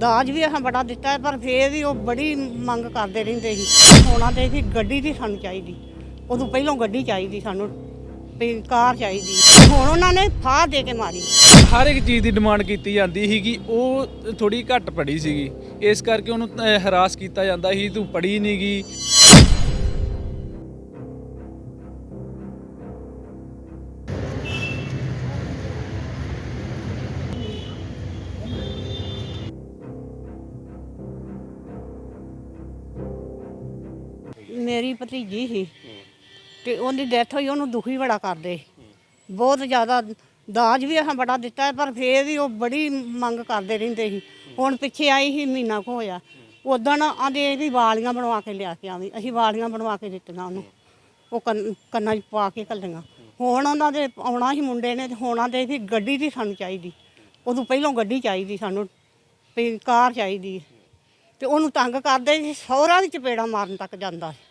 ਦਾਜ ਵੀ ਅਸੀਂ ਬੜਾ ਦਿੱਤਾ ਹੈ, ਪਰ ਫੇਰ ਵੀ ਉਹ ਬੜੀ ਮੰਗ ਕਰਦੇ ਰਹਿੰਦੇ ਸੀ। ਹੋਣਾ ਤੇ ਸੀ ਗੱਡੀ ਦੀ ਸਾਨੂੰ ਚਾਹੀਦੀ। ਉਦੋਂ ਪਹਿਲਾਂ ਗੱਡੀ ਚਾਹੀਦੀ ਸਾਨੂੰ ਵੀ ਕਾਰ ਚਾਹੀਦੀ। ਹੁਣ ਉਹਨਾਂ ਨੇ ਫਾਹ ਦੇ ਕੇ ਮਾਰੀ। ਹਰ ਇੱਕ ਚੀਜ਼ ਦੀ ਡਿਮਾਂਡ ਕੀਤੀ ਜਾਂਦੀ ਸੀਗੀ ਉਹ ਥੋੜੀ ਘੱਟ ਪੜੀ ਸੀਗੀ। ਇਸ ਕਰਕੇ ਉਹਨੂੰ ਹਰਾਸ ਕੀਤਾ ਜਾਂਦਾ ਸੀ ਤੂੰ ਪੜੀ ਨਹੀਂਗੀ ਮੇਰੀ ਭਤੀਜੀ ਸੀ ਤੇ ਉਹਦੀ ਡੈਥ ਹੋਈ, ਉਹਨੂੰ ਦੁਖੀ ਬੜਾ ਕਰਦੇ ਬਹੁਤ ਜ਼ਿਆਦਾ ਦਾਜ ਵੀ ਅਸੀਂ ਬੜਾ ਦਿੱਤਾ, ਪਰ ਫੇਰ ਵੀ ਉਹ ਬੜੀ ਮੰਗ ਕਰਦੇ ਰਹਿੰਦੇ ਸੀ। ਹੁਣ ਪਿੱਛੇ ਆਈ ਸੀ, ਮਹੀਨਾ ਕੁ ਹੋਇਆ। ਉਦੋਂ ਆਂਦੇ ਵੀ ਵਾਲੀਆਂ ਬਣਵਾ ਕੇ ਲਿਆ ਕੇ ਆਵੀਂ, ਅਸੀਂ ਵਾਲੀਆਂ ਬਣਵਾ ਕੇ ਦਿੱਤੀਆਂ ਉਹਨੂੰ। ਉਹ ਕੰਨਾਂ 'ਚ ਪਾ ਕੇ ਕੱਲੀਆਂ। ਹੁਣ ਉਹਨਾਂ ਦੇ ਆਉਣਾ ਸੀ ਮੁੰਡੇ ਨੇ ਤੇ ਹੋਣਾ ਦੇ ਵੀ ਗੱਡੀ ਦੀ ਸਾਨੂੰ ਚਾਹੀਦੀ। ਉਦੋਂ ਪਹਿਲਾਂ ਗੱਡੀ ਚਾਹੀਦੀ ਸਾਨੂੰ, ਵੀ ਕਾਰ ਚਾਹੀਦੀ। ਤੇ ਉਹਨੂੰ ਤੰਗ ਕਰਦੇ ਸੀ ਸਹੁਰਾ ਦੀ ਚਪੇੜਾ ਮਾਰਨ ਤੱਕ ਜਾਂਦਾ ਸੀ।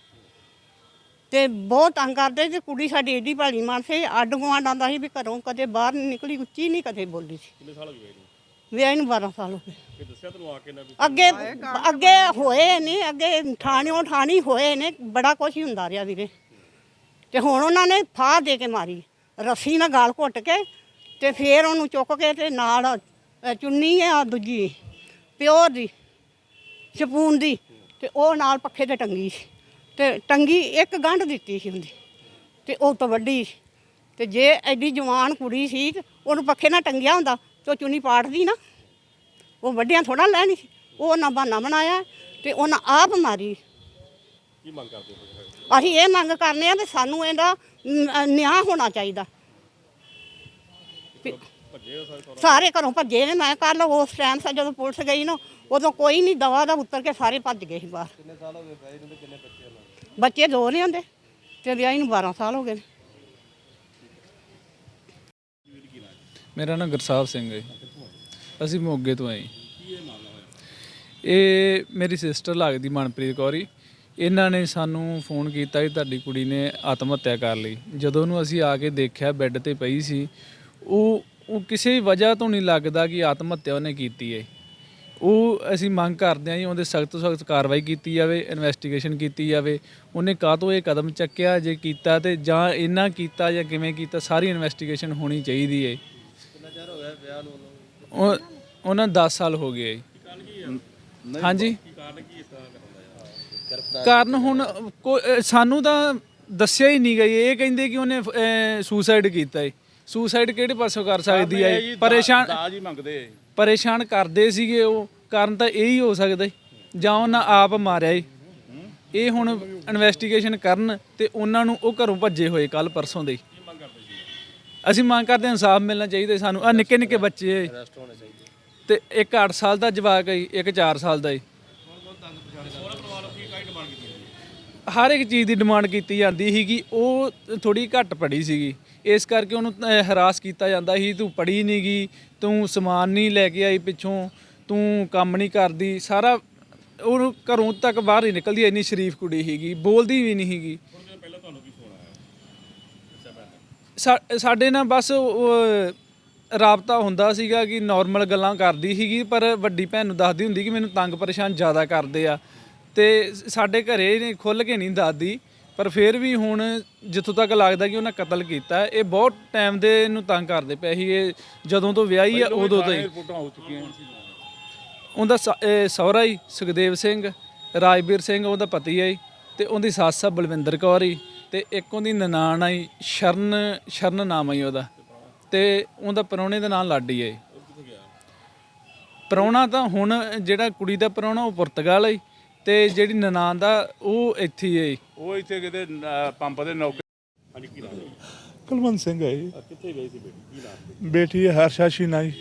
ਤੇ ਬਹੁਤ ਤੰਗ ਕਰਦੇ ਤੇ ਕੁੜੀ ਸਾਡੀ ਏਡੀ ਭਾਲੀ ਮਾਨ ਸੀ ਅੱਡ ਗੁਆਂਢ ਆਂਦਾ ਸੀ ਵੀ ਘਰੋਂ ਕਦੇ ਬਾਹਰ ਨਹੀਂ ਨਿਕਲੀ ਉੱਚੀ ਨਹੀਂ ਕਦੇ ਬੋਲੀ ਸੀ। ਕਿੰਨੇ ਸਾਲ ਹੋ ਗਏ ਇਹਨੂੰ? ਵਿਆਹ ਨੂੰ 12 ਸਾਲ ਹੋ ਗਏ। ਫਿਰ ਦੱਸਿਆ ਤੈਨੂੰ ਆ ਕੇ ਨਾ ਵੀ ਅੱਗੇ ਅੱਗੇ ਹੋਏ ਨੇ ਅੱਗੇ ਠਾਣਿਓ ਠਾਣੀ ਹੋਏ ਨੇ ਬੜਾ ਕੁਛ ਹੀ ਹੁੰਦਾ ਰਿਹਾ ਵੀਰੇ। ਤੇ ਹੁਣ ਉਹਨਾਂ ਨੇ ਫਾਹ ਦੇ ਕੇ ਮਾਰੀ ਰੱਸੀ ਨਾਲ ਗਾਲ ਘੁੱਟ ਕੇ ਤੇ ਫੇਰ ਉਹਨੂੰ ਚੁੱਕ ਕੇ ਤੇ ਨਾਲ ਅ, ਚੁੰਨੀ ਆ ਦੂਜੀ ਪਿਓਰ ਦੀ ਸਪੂਨ ਦੀ ਤੇ ਉਹ ਨਾਲ ਪੱਖੇ ਤੇ ਟੰਗੀ ਸੀ। ਤੇ ਟੰਗੀ ਇੱਕ ਗੰਢ ਦਿੱਤੀ ਸੀ ਹੁੰਦੀ ਤੇ ਉਹ ਤੋਂ ਵੱਡੀ। ਤੇ ਜੇ ਐਡੀ ਜਵਾਨ ਕੁੜੀ ਸੀ ਉਹਨੂੰ ਪੱਖੇ ਨਾਲ ਟੰਗਿਆ ਹੁੰਦਾ ਤੇ ਉਹ ਚੁੰਨੀ ਪਾੜਦੀ ਨਾ। ਉਹ ਵੱਡਿਆਂ ਥੋੜਾ ਲੈਣੀ ਸੀ। ਉਹ ਨਾ ਬਹਾਨਾ ਬਣਾਇਆ ਤੇ ਉਹਨਾਂ ਆਪ ਮਾਰੀ। ਕੀ ਮੰਗ ਕਰਦੇ ਹੋ? ਅਸੀਂ ਇਹ ਮੰਗ ਕਰਨੇ ਆ ਤੇ ਸਾਨੂੰ ਇਹਦਾ ਨਿਆਂ ਹੋਣਾ ਚਾਹੀਦਾ। ਵੀ ਸਾਰੇ ਘਰੋਂ? ਭੱਜੇ ਨੇ। ਮੈਂ ਕੱਲ ਉਸ ਟਾਈਮ ਸਾ ਜਦੋਂ ਪੁਲਿਸ ਗਈ ਨਾ ਉਦੋਂ ਕੋਈ ਨਹੀਂ ਦਵਾ ਦਾ ਉੱਤਰ ਕੇ ਸਾਰੇ ਭੱਜ ਗਏ ਸੀ ਬਾਹਰ। ਕਿੰਨੇ ਸਾਲ ਹੋ ਗਏ ਕਿੰਨੇ ਬੱਚੇ ਬੱਚੇ ਦੋ ਨੇ ਹੁੰਦੇ ਤੇ ਵਿਆਹੀ ਨੂੰ 12 ਸਾਲ ਹੋ ਗਏ ਨੇ। ਮੇਰਾ ਨਾਮ ਗੁਰਸਾਹਿਬ ਸਿੰਘ ਹੈ ਅਸੀਂ ਮੋਗੇ ਤੋਂ ਆਏ। ਇਹ ਮੇਰੀ ਸਿਸਟਰ ਲੱਗਦੀ ਮਨਪ੍ਰੀਤ ਕੌਰੀ ਇਹਨਾਂ ਨੇ ਸਾਨੂੰ ਫੋਨ ਕੀਤਾ ਕਿ ਤੁਹਾਡੀ ਕੁੜੀ ਨੇ ਆਤਮ ਹੱਤਿਆ ਕਰ ਲਈ। ਜਦੋਂ ਉਹਨੂੰ ਅਸੀਂ ਆ ਕੇ ਦੇਖਿਆ ਬੈੱਡ ਤੇ ਪਈ ਸੀ, ਉਹ ਉਹ ਕਿਸੇ ਵਜ੍ਹਾ ਤੋਂ ਨਹੀਂ ਲੱਗਦਾ ਕਿ ਆਤਮ ਹੱਤਿਆ ਉਹਨੇ ਕੀਤੀ ਹੈ। ਉਹ ਅਸੀਂ ਮੰਗ ਕਰਦੇ ਹਾਂ ਜੀ ਉਹਦੇ ਸਖਤ ਤੋਂ ਸਖਤ ਕਾਰਵਾਈ ਕੀਤੀ ਜਾਵੇ ਇਨਵੈਸਟੀਗੇਸ਼ਨ ਕੀਤੀ ਜਾਵੇ। ਉਹਨੇ ਕਾਹਤੋਂ ਇਹ ਕਦਮ ਚੱਕਿਆ ਜੇ ਕੀਤਾ ਤੇ ਜਾਂ ਇਹਨਾਂ ਕੀਤਾ ਜਾਂ ਕਿਵੇਂ ਕੀਤਾ ਸਾਰੀ ਇਨਵੈਸਟੀਗੇਸ਼ਨ ਹੋਣੀ ਚਾਹੀਦੀ ਹੈ। ਕਿੰਨਾ ਚਿਰ ਹੋ ਗਿਆ ਵਿਆਹ ਨੂੰ ਉਹ ਉਹਨਾਂ 10 ਸਾਲ ਹੋ ਗਏ ਜੀ। ਹਾਂਜੀ। ਕਾਰਨ ਹੁਣ ਸਾਨੂੰ ਤਾਂ ਦੱਸਿਆ ਹੀ ਨਹੀਂ ਗਈ ਇਹ ਕਹਿੰਦੇ ਕਿ ਉਹਨੇ ਸੁਸਾਈਡ ਕੀਤਾ ਹੈ ਸੁਸਾਈਡ ਕਿਹੜੇ ਪਾਸੋਂ ਕਰ ਸਕਦੀ ਹੈ ਪਰੇਸ਼ਾਨ ਦਾਜ ਹੀ ਮੰਗਦੇ ਪਰੇਸ਼ਾਨ ਕਰਦੇ ਸੀਗੇ ਉਹ ਕਾਰਨ ਤਾਂ ਇਹ ਹੀ ਸਕਦਾ। ਜਾਂ। ਉਹਨਾਂ ਆਪ ਮਾਰਿਆ ਏ ਇਹ ਹੁਣ ਇਨਵੈਸਟੀਗੇਸ਼ਨ ਕਰਨ ਤੇ ਉਹਨਾਂ ਨੂੰ ਉਹ ਘਰੋਂ ਭੱਜੇ ਹੋਏ ਕੱਲ ਪਰਸੋਂ ਦੇ ਅਸੀਂ ਮੰਗ ਕਰਦੇ ਇਨਸਾਫ ਮਿਲਣਾ ਚਾਹੀਦਾ ਸਾਨੂੰ। ਆ ਨਿੱਕੇ ਨਿੱਕੇ ਬੱਚੇ ਤੇ ਇੱਕ 8 ਸਾਲ ਦਾ ਜਵਾਕ ਹੈ ਇੱਕ 4 ਸਾਲ ਦਾ ਹੈ? ਹਰ ਇੱਕ ਚੀਜ਼ ਦੀ ਡਿਮਾਂਡ ਕੀਤੀ ਜਾਂਦੀ ਸੀਗੀ। ਉਹ ਥੋੜੀ ਘੱਟ ਪੜੀ ਸੀਗੀ। ਇਸ ਕਰਕੇ ਉਹਨੂੰ ਹਰਾਸ ਕੀਤਾ ਜਾਂਦਾ ਸੀ, ਤੂੰ ਪੜ੍ਹੀ ਨਹੀਂ ਨਹੀਂਗੀ ਤੂੰ ਸਮਾਨ ਨਹੀਂ ਲੈ ਕੇ ਆਈ ਪਿੱਛੋਂ, ਤੂੰ ਕੰਮ ਨਹੀਂ ਕਰਦੀ। ਸਾਰਾ ਉਹਨੂੰ ਘਰੋਂ ਤੱਕ ਬਾਹਰ ਹੀ ਨਿਕਲਦੀ ਇੰਨੀ ਸ਼ਰੀਫ ਕੁੜੀ ਸੀਗੀ, ਬੋਲਦੀ ਵੀ ਨਹੀਂ ਸੀਗੀ। ਸਾ- ਸਾਡੇ ਨਾਲ ਬਸ ਉਹ ਰਾਬਤਾ ਹੁੰਦਾ ਸੀਗਾ ਕਿ ਨਾਰਮਲ ਗੱਲਾਂ ਕਰਦੀ ਸੀਗੀ, ਪਰ ਵੱਡੀ ਭੈਣ ਨੂੰ ਦੱਸਦੀ ਹੁੰਦੀ ਕਿ ਮੈਨੂੰ ਤੰਗ ਪਰੇਸ਼ਾਨ ਜ਼ਿਆਦਾ ਕਰਦੇ ਆ। ਤੇ ਸਾਡੇ ਘਰੇ ਨੇ ਖੁੱਲ ਕੇ ਨਹੀਂ ਦੱਸਦੀ। ਪਰ ਫਿਰ ਵੀ ਹੁਣ ਜਿੱਥੋਂ ਤੱਕ ਲੱਗਦਾ ਕਿ ਉਹਨਾਂ ਕਤਲ ਕੀਤਾ ਇਹ ਬਹੁਤ ਟਾਈਮ ਦੇ ਇਹਨੂੰ ਤੰਗ ਕਰਦੇ ਪਏ ਸੀ। ਇਹ ਜਦੋਂ ਤੋਂ ਵਿਆਹੀ ਆ ਉਦੋਂ ਤੋਂ ਹੀ। ਰਿਪੋਰਟਾਂ ਹੋ ਚੁੱਕੀਆਂ ਉਹਦਾ ਸਹੁਰਾ ਹੀ ਸੁਖਦੇਵ ਸਿੰਘ ਰਾਜਵੀਰ ਸਿੰਘ ਉਹਦਾ ਪਤੀ ਹੈ ਤੇ ਉਹਦੀ ਸੱਸ ਆ ਬਲਵਿੰਦਰ ਕੌਰ ਹੀ ਤੇ ਇੱਕ ਉਹਦੀ ਨਨਾਣ ਆਈ ਸ਼ਰਨ ਸ਼ਰਨ ਨਾਮ ਆਈ ਉਹਦਾ। ਤੇ ਉਹਦਾ ਪਰੌਣੇ ਦਾ ਨਾਮ ਲਾਡੀ ਹੈ ਜੀ। ਪ੍ਰਾਹੁਣਾ ਤਾਂ ਹੁਣ ਜਿਹੜਾ ਕੁੜੀ ਦਾ ਪ੍ਰਾਹੁਣਾ ਉਹ ਪੁਰਤਗਾਲ ਹੈ ਤੇ ਜਿਹੜੀ ਨਨਾਣ ਦਾ ਉਹ ਇੱਥੇ ਹੀ। ਉਹ ਇੱਥੇ ਕਿਤੇ ਅਹ, ਪੰਪ ਦੇ ਨੌਕਰ ਹਾਂਜੀ ਕੀ ਨਾਮ ਹੈ? ਕੁਲਵੰਤ ਸਿੰਘ ਹੈ ਜੀ। ਅਹ ਕਿੱਥੇ ਗਈ ਸੀ ਬੇਟੀ? ਕੀ ਨਾਮ ਸੀ? ਬੇਟੀ ਹੈ ਹਰਸ਼ਾ ਸ਼ੀਨਾ ਜੀ।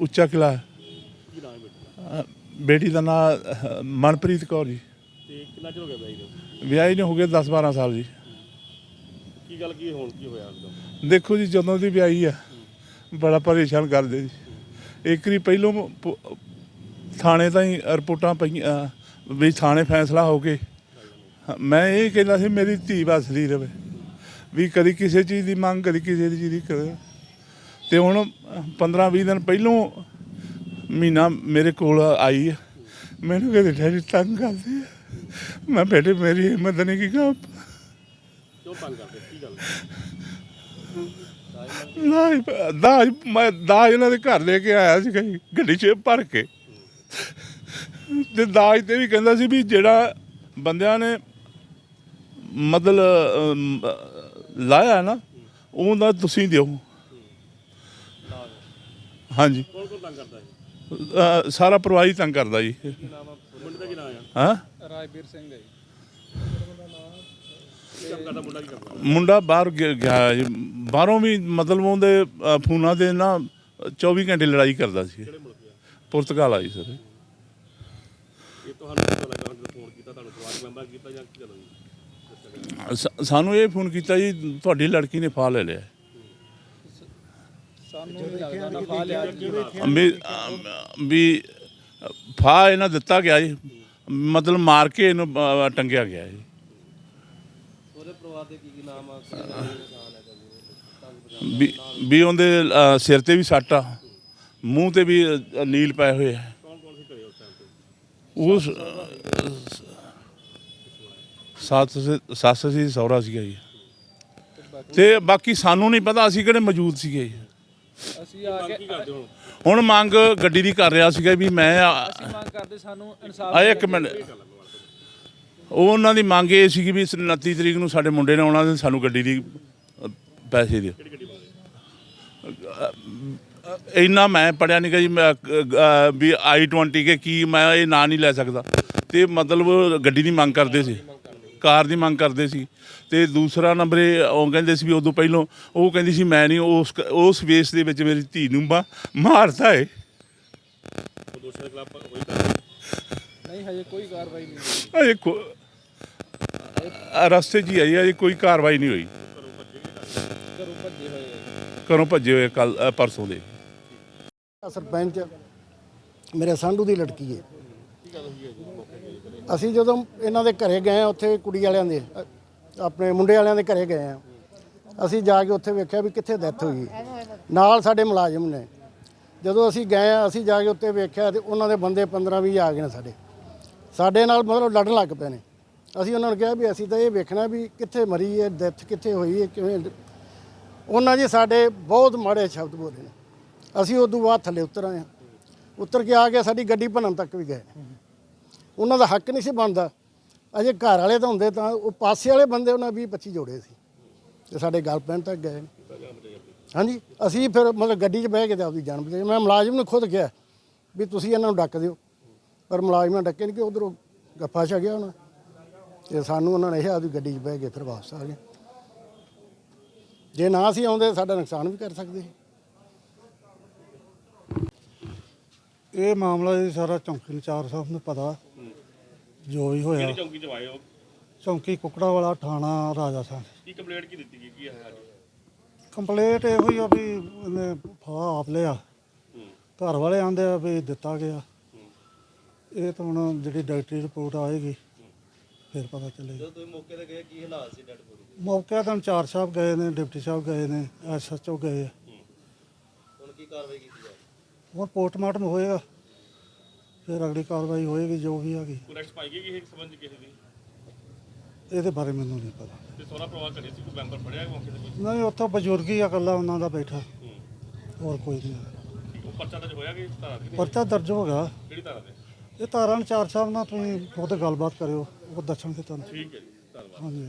ਉੱਚਾ ਕਿਲਾ ਕੀ ਨਾਮ ਹੈ ਬੇਟੀ ਦਾ? ਅ, ਬੇਟੀ ਦਾ ਨਾਮ ਮਨਪ੍ਰੀਤ ਕੌਰ ਜੀ। ਤੇ ਕਿੰਨਾ ਚਿਰ ਹੋ ਗਿਆ ਵਿਆਹੀ ਨੂੰ? ਵਿਆਹੀ ਨੂੰ ਹੋ ਗਏ 10 12 ਸਾਲ ਜੀ। ਕੀ ਗੱਲ ਕੀ ਹੁਣ ਕੀ ਹੋਇਆ ਦੇਖੋ ਜੀ ਜਦੋਂ ਦੀ ਵਿਆਹੀ ਆ ਬੜਾ ਪਰੇਸ਼ਾਨ ਕਰਦੇ ਜੀ। ਇੱਕ ਰੀ ਪਹਿਲੋਂ ਪ- ਥਾਣੇ ਤਾਈਂ ਰਿਪੋਰਟਾਂ ਪਈਆਂ ਵੀ ਥਾਣੇ ਫੈਸਲਾ ਹੋ ਕੇ। ਮੈਂ ਇਹ ਕਹਿੰਦਾ ਸੀ ਮੇਰੀ ਧੀ ਵਸਦੀ ਰਵੇ। ਵੀ ਕਦੀ ਕਿਸੇ ਚੀਜ਼ ਦੀ ਮੰਗ ਕਦੀ ਕਿਸੇ ਦੀ ਚੀਜ਼ ਦੀ ਕਰੇ ਤੇ ਹੁਣ 15 20 ਦਿਨ ਪਹਿਲੋਂ ਮੀਨਾ ਮੇਰੇ ਕੋਲ ਆਈ ਮੈਨੂੰ ਕਹਿੰਦੇ ਡੈਡੀ ਤੰਗ ਕਰਦੇ ਆ? ਮੈਂ ਬੇਟੇ ਮੇਰੀ ਹਿੰਮਤ ਨਹੀਂ ਕੀ ਕਿਉਂ ਤੰਗ ਕਰਦੇ? ਕੀ ਗੱਲ? ਦਾਜ ਦਾਜ ਮੈਂ ਦਾਜ ਇਹਨਾਂ ਦੇ ਘਰ ਲੈ ਕੇ ਆਇਆ ਸੀ ਗੱਡੀ 'ਚ ਭਰ ਕੇ। ਤੇ ਦਾਜ ਤੇ ਵੀ ਕਹਿੰਦਾ ਸੀ ਵੀ ਜਿਹੜਾ ਬੰਦਿਆਂ ਨੇ ਮਤਲਬ ਲਾਇਆ ਨਾ ਉਹਦਾ ਤੁਸੀਂ ਦਿਓ। ਹਾਂਜੀ। ਕੌਣ ਕੌਣ ਤੰਗ ਕਰਦਾ ਹੈ ਅ, ਸਾਰਾ ਪਰਿਵਾਰ ਹੀ ਤੰਗ ਕਰਦਾ ਜੀ। ਮੁੰਡੇ ਦਾ ਕੀ ਨਾਮ ਆ? ਹਾਂ? ਰਾਜਵੀਰ ਸਿੰਘ ਹੈ ਜੀ। ਕੀ ਕੰਮ ਕਰਦਾ ਮੁੰਡਾ ਕੀ ਕਰਦਾ? ਮੁੰਡਾ ਬਾਹਰ ਗਿਆ ਜੀ। ਬਾਹਰੋਂ ਵੀ ਮਤਲਬ ਉਹਦੇ ਅ, ਫੋਨਾਂ ਤੇ ਨਾ 24 ਘੰਟੇ ਲੜਾਈ ਕਰਦਾ ਸੀ। ਕਿਹੜੇ ਮੁਲਕ ਦਾ ਪੁਰਤਗਾਲ ਆਈ ਸਰ। ਇਹ ਤੁਹਾਨੂੰ ਪਤਾ ਲੱਗਾ ਜਦੋਂ ਫੋਨ ਕੀਤਾ ਤੁਹਾਨੂੰ ਪਰਿਵਾਰ ਮੈਂਬਰ ਕੀਤਾ ਜਾਂ ਕੀ ਗੱਲ ਹੋਈ? ਸ- ਸਾਨੂੰ ਇਹ ਫੋਨ ਕੀਤਾ ਜੀ ਤੁਹਾਡੀ ਲੜਕੀ ਨੇ ਫਾਹ ਲੈ ਲਿਆ। ਸਾਨੂੰ ਨਹੀਂ ਲੱਗਦਾ ਨਾ ਫਾ ਲਿਆ ਜੀ। ਵੀ ਅਮ, ਵੀ ਫਾਹ ਇਹਨਾਂ ਦਿੱਤਾ ਗਿਆ ਜੀ। ਮਤਲਬ ਮਾਰ ਕੇ ਇਹਨੂੰ ਅ, ਟੰਗਿਆ ਗਿਆ ਜੀ। ਵੀ ਵੀ ਉਹਦੇ ਅ, ਸਿਰ ਤੇ ਵੀ ਸੱਟ ਆ। ਮੂੰਹ ਤੇ ਵੀ ਅ, ਨੀਲ ਪਏ ਹੋਏ ਆ। ਕੌਣ ਕੌਣ ਸੀ ਘਰੇ ਉਸ ਟਾਈਮ ਤੇ ਉਸ ਸੱਸ ਸੀ- ਸੱਸ ਸੀ ਸਹੁਰਾ ਸੀਗਾ ਜੀ। ਤੇ ਬਾਕੀ ਸਾਨੂੰ ਨਹੀਂ ਪਤਾ ਅਸੀਂ ਕਿਹੜੇ ਮੌਜੂਦ ਸੀਗੇ ਜੀ। ਅਸੀਂ ਆ ਕੇ ਕੀ ਕਰਦੇ ਹੁਣ? ਹੁਣ ਮੰਗ ਗੱਡੀ ਦੀ ਕਰ ਰਿਹਾ ਸੀਗਾ ਵੀ ਮੈਂ ਆ- ਅਸੀਂ ਮੰਗ ਕਰਦੇ ਸਾਨੂੰ ਇਨਸਾਫ ਆ ਇੱਕ ਮਿੰਟ। ਉਹ ਉਹਨਾਂ ਦੀ ਮੰਗ ਇਹ ਸੀ ਵੀ 29 ਤਰੀਕ ਨੂੰ ਸਾਡੇ ਮੁੰਡੇ ਨੇ ਆਉਣਾ ਤੇ ਸਾਨੂੰ ਗੱਡੀ ਦੀ ਅ, ਪੈਸੇ ਦਿਓ। ਇੰਨਾ ਮੈਂ ਪੜਿਆ ਨਹੀਂ ਕਿ ਜੀ ਮੈਂ, ਅ, ਅ, ਵੀ i20 ਕੇ ਕੀ ਮੈਂ ਇਹ ਨਾਂ ਨਹੀਂ ਲੈ ਸਕਦਾ। ਤੇ ਮਤਲਬ ਗੱਡੀ ਦੀ ਮੰਗ ਕਰਦੇ ਸੀ। ਕਾਰ ਦੀ ਮੰਗ ਕਰਦੇ ਸੀ। ਤੇ ਦੂਸਰਾ ਨੰਬਰ ਇਹ ਉਹ ਕਹਿੰਦੇ ਸੀ ਵੀ ਉਦੋਂ ਪਹਿਲਾਂ ਉਹ ਕਹਿੰਦੀ ਸੀ ਮੈਂ ਨਹੀਂ ਉਸ ਉਸ ਵੇਸ ਦੇ ਵਿੱਚ ਮੇਰੀ ਧੀ ਨੂੰ ਮਾ- ਮਾਰਤਾ ਏ। ਉਹ ਦੋਸ਼ੀਆਂ ਦੇ ਖਿਲਾਫ ਹੋਈ ਕਾਰਵਾਈ ਨਹੀਂ ਹਜੇ ਕੋਈ ਕਾਰਵਾਈ ਨਹੀਂ ਹੋਈ। ਅਜੇ ਕੋ ਅ, ਰਸਤੇ 'ਚ ਹੀ ਆਈ ਅਜੇ ਕੋਈ ਕਾਰਵਾਈ ਨਹੀਂ ਹੋਈ। ਘਰੋਂ ਭੱਜੇ ਹੋਏ ਆ। ਘਰੋਂ ਭੱਜੇ ਹੋਏ ਕੱਲ ਪਰਸੋਂ ਦੇ। ਸਰਪੰਚ ਮੇਰੇ ਸਾਂਢੂ ਦੀ ਲੜਕੀ ਹੈ। ਅਸੀਂ ਜਦੋਂ ਇਹਨਾਂ ਦੇ ਘਰੇ ਗਏ ਆ ਉੱਥੇ ਕੁੜੀ ਵਾਲਿਆਂ ਦੇ ਅ, ਆਪਣੇ ਮੁੰਡੇ ਵਾਲਿਆਂ ਦੇ ਘਰੇ ਗਏ ਆ ਅਸੀਂ ਜਾ ਕੇ ਉੱਥੇ ਵੇਖਿਆ ਵੀ ਕਿੱਥੇ ਡੈਥ ਹੋਈ ਨਾਲ ਸਾਡੇ ਮੁਲਾਜ਼ਮ ਨੇ। ਜਦੋਂ ਅਸੀਂ ਗਏ ਆ ਅਸੀਂ ਜਾ ਕੇ ਉੱਤੇ ਵੇਖਿਆ ਤੇ ਉਹਨਾਂ ਦੇ ਬੰਦੇ 15 20 ਆ ਗਏ ਨੇ ਸਾਡੇ। ਸਾਡੇ ਨਾਲ ਮਤਲਬ ਲੜਨ ਲੱਗ ਪਏ ਨੇ। ਅਸੀਂ ਉਹਨਾਂ ਨੂੰ ਕਿਹਾ ਵੀ ਅਸੀਂ ਤਾਂ ਇਹ ਵੇਖਣਾ ਵੀ ਕਿੱਥੇ ਮਰੀ ਹੈ ਡੈਥ ਕਿੱਥੇ ਹੋਈ ਹੈ ਕਿਵੇਂ ਉਹਨਾਂ ਜੀ ਸਾਡੇ ਬਹੁਤ ਮਾੜੇ ਸ਼ਬਦ ਬੋਲੇ ਨੇ। ਅਸੀਂ ਉਦੋਂ ਬਾਅਦ ਥੱਲੇ ਉਤਰ ਆਏ ਹਾਂ। ਉਤਰ ਕੇ ਆ ਕੇ ਸਾਡੀ ਗੱਡੀ ਭੰਨਣ ਤੱਕ ਵੀ ਗਏ। ਉਹਨਾਂ ਦਾ ਹੱਕ ਨਹੀਂ ਸੀ ਬਣਦਾ। ਅਜੇ ਘਰ ਵਾਲੇ ਤਾਂ ਹੁੰਦੇ ਤਾਂ ਉਹ ਪਾਸੇ ਵਾਲੇ ਬੰਦੇ ਉਹਨਾਂ 20 25 ਜੋੜੇ ਸੀ। ਤੇ ਸਾਡੇ ਗੱਲ ਪੈਣ ਤੱਕ ਗਏ। ਹਾਂਜੀ, ਅਸੀਂ ਫਿਰ ਮਤਲਬ ਗੱਡੀ 'ਚ ਬਹਿ ਕੇ ਤੇ ਆਪਦੀ ਜਾਨ ਬਚਾਈ। ਮੈਂ ਮੁਲਾਜ਼ਮ ਨੂੰ ਖੁਦ ਕਿਹਾ ਵੀ ਤੁਸੀਂ ਇਹਨਾਂ ਨੂੰ ਡੱਕ ਦਿਓ। ਪਰ ਮੁਲਾਜ਼ਮਾਂ ਡੱਕੇ ਨਹੀਂ ਕਿ ਉਧਰੋਂ ਗੱਫਾ ਛਾ ਗਿਆ ਉਹਨਾਂ। ਤੇ ਸਾਨੂੰ ਉਹਨਾਂ ਨੇ ਇਹ ਆਪਦੀ ਗੱਡੀ 'ਚ ਬਹਿ ਕੇ ਫਿਰ ਵਾਪਸ ਆ ਗਏ। ਜੇ ਨਾ ਅਸੀਂ ਆਉਂਦੇ, ਸਾਡਾ ਨੁਕਸਾਨ ਵੀ ਕਰ ਸਕਦੇ ਸੀ। ਇਹ ਮਾਮਲਾ ਜੀ ਸਾਰਾ ਚੌਂਕੀ ਇੰਚਾਰਜ ਸਾਹਿਬ ਨੂੰ ਪਤਾ। ਜੋ ਵੀ ਹੋਇਆ। ਕਿਹੜੀ ਚੌਂਕੀ ਚ ਆਏ ਹੋ? ਚੌਂਕੀ ਕੁਕੜਾ ਵਾਲਾ ਥਾਣਾ ਰਾਜਾ ਸਾਹਿਬ ਕੀ ਕੰਪਲੇਂਟ ਕੀ ਦਿੱਤੀ ਗਈ? ਕੀ ਹੈ ਅੱਜ ਕੰਪਲੇਂਟ ਇਹੋ ਹੀ ਆ ਵੀ ਇਹਨੇ ਫਾਹ ਆਪ ਲਿਆ। ਘਰ ਵਾਲੇ ਆਂਦੇ ਆ ਵੀ ਦਿੱਤਾ ਗਿਆ। ਇਹ ਤਾਂ ਹੁਣ ਜਿਹੜੀ ਡਾਕਟਰੀ ਰਿਪੋਰਟ ਆਏਗੀ ਫਿਰ ਪਤਾ ਚੱਲੇਗਾ। ਜਦੋਂ ਤੁਸੀਂ ਮੌਕੇ ਤੇ ਗਏ ਕੀ ਹਾਲਾਤ ਸੀ ਡੈਡ ਬੋਡੀ ਮੌਕੇ ਤਾਂ ਇੰਚਾਰਜ ਸਾਹਿਬ ਗਏ ਨੇ ਡਿਪਟੀ ਸਾਹਿਬ ਗਏ ਨੇ ਐਸਐਚਓ ਗਏ ਆ। ਹੁਣ ਕੀ ਕਾਰਵਾਈ ਕੀਤੀ? ਹੁਣ ਪੋਸਟਮਾਰਟਮ ਹੋਏਗਾ ਫਿਰ ਅਗਲੀ ਕਾਰਵਾਈ ਹੋਏਗੀ ਜੋ ਵੀ ਹੈਗੀ। ਰੈਕਸ ਪਾਈ ਗਈ ਕਿ ਇਹ ਸਬੰਧ ਕਿਸੇ ਦੀ? ਇਹਦੇ ਬਾਰੇ ਮੈਨੂੰ ਨਹੀਂ ਪਤਾ। ਤੇ ਸੋਨਾ ਪਰਿਵਾਰ ਘਰੇ ਸੀ ਕੋਈ ਮੈਂਬਰ ਫੜਿਆ ਮੌਕੇ ਤੇ ਕੋਈ ਨਹੀਂ ਉੱਥੇ ਬਜ਼ੁਰਗ ਹੀ ਆ ਇਕੱਲਾ ਉਹਨਾਂ ਦਾ ਬੈਠਾ। ਹੋਰ ਕੋਈ ਨਹੀਂ ਠੀਕ, ਉਹ ਪਰਚਾ ਦਰਜ ਹੋਇਆ ਕਿ ਧਾਰਾ ਦੀ ਪਰਚਾ ਦਰਜ ਹੋ ਗਿਆ। ਕਿਹੜੀ ਧਾਰਾ ਤੇ? ਇਹ ਤਾਰਾਂ ਚਾਰ ਸਾਹਿਬ ਨਾਲ ਤੁਸੀਂ ਉਹਦੇ ਗੱਲਬਾਤ ਕਰਿਓ ਉਹ ਦੱਸਣਗੇ ਤੁਹਾਨੂੰ। ਠੀਕ ਹੈ ਜੀ ਧੰਨਵਾਦ। ਹਾਂਜੀ।